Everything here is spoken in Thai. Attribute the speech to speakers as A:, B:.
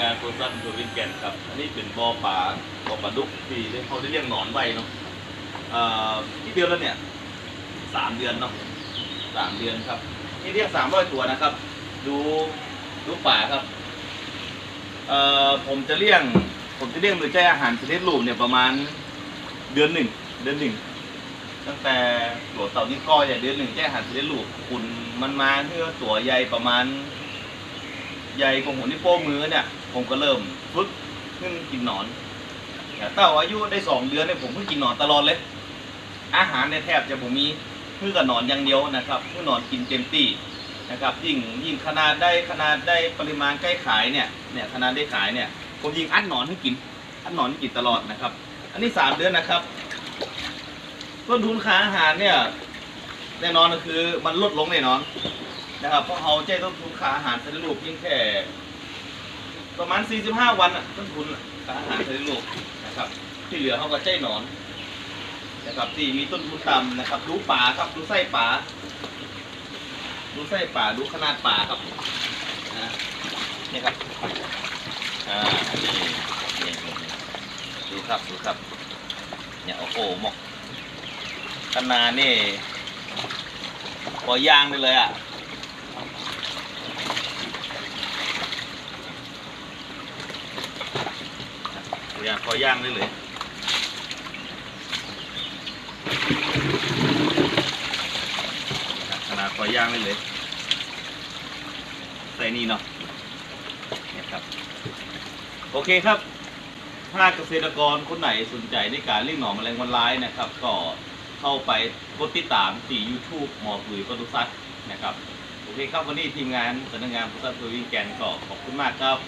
A: งานโซซันโซวินแกนครับ อันนี้เป็นบอปลาบอปลาดุกที่เขาได้เลี้ยงหนอนไว้เนาะอ่อที่เดือนแล้วเนี่ยสามเดือนเนาะสามเดือนครับ นี่เลี้ยงสามร้อยตัวนะครับ ดูดูป่าครับเอ่อผมจะเลี้ยง ผมจะเลี้ยงโดยใช้อาหารชนิดรูปเนี่ยประมาณเดือนหนึ่งเดือนหนึ่งตั้งแต่ตัวเต่านี่ก้อยใหญ่เดือนหนึ่งใช้อาหารชนิดรูปคุณมันมาเพื่อตัวใหญ่ประมาณใหญ่ของหัวนิ้วโป้งมือเนี่ย ผมก็เริ่มฝึกขึ้นกินหนอนแต่เต่าอายุได้สองเดือนเนี่ยผมเพิ่งกินหนอนตลอดเลย อาหารเนี่ยแทบจะผมมีเพื่อกับหนอนอย่างเดียวนะครับเพื่อหนอนกินเต็มที่นะครับ ยิ่งยิ่งขนาดได้ขนาดได้ปริมาณใกล้ขายเนี่ยเนี่ยขนาดได้ขายเนี่ยผมยิงอัดหนอนให้กินอัดหนอนให้กินตลอดนะครับ อันนี้สามเดือนนะครับต้นทุนค่าอาหารเนี่ยแน่นอนก็คือมันลดลงแน่นอนนะครับเพราะเขาใจต้นทุนค่าอาหารสำเร็จรูปเพียงแค่ ประมาณ 45 วันอะต้นทุนค่าอาหารสำเร็จรูปนะครับ ที่เหลือเขาก็ใจหนอนนะครับที่มีต้นทุนต่ำนะครับ ดูป่าครับดูไส้ป่าดูไส้ป่าดูขนาดป่าครับนี่ครับอ่านี่นี่ดูครับดูครับเนี่ยโอ้โหหมกขนาดนี่พอย่างได้เลยอะ ตัวอ ย่างคอย่างได้เลยขนาดคอย่างได้เลยใส่นี่เนาะเนี่ยครับ โอเคครับ ถ้าเกษตรกรคนไหนสนใจในการเลี้ยงหน่อแมลงวันร้ายนะครับ ก็เข้าไปกดติดตามที่ YouTube หมอปุ๋ยปตุสัตนะครับ โอเคครับ วันนี้ทีมงานสำนักงานปตุสัตตัววิ่งแกนก็ขอบคุณมากครับ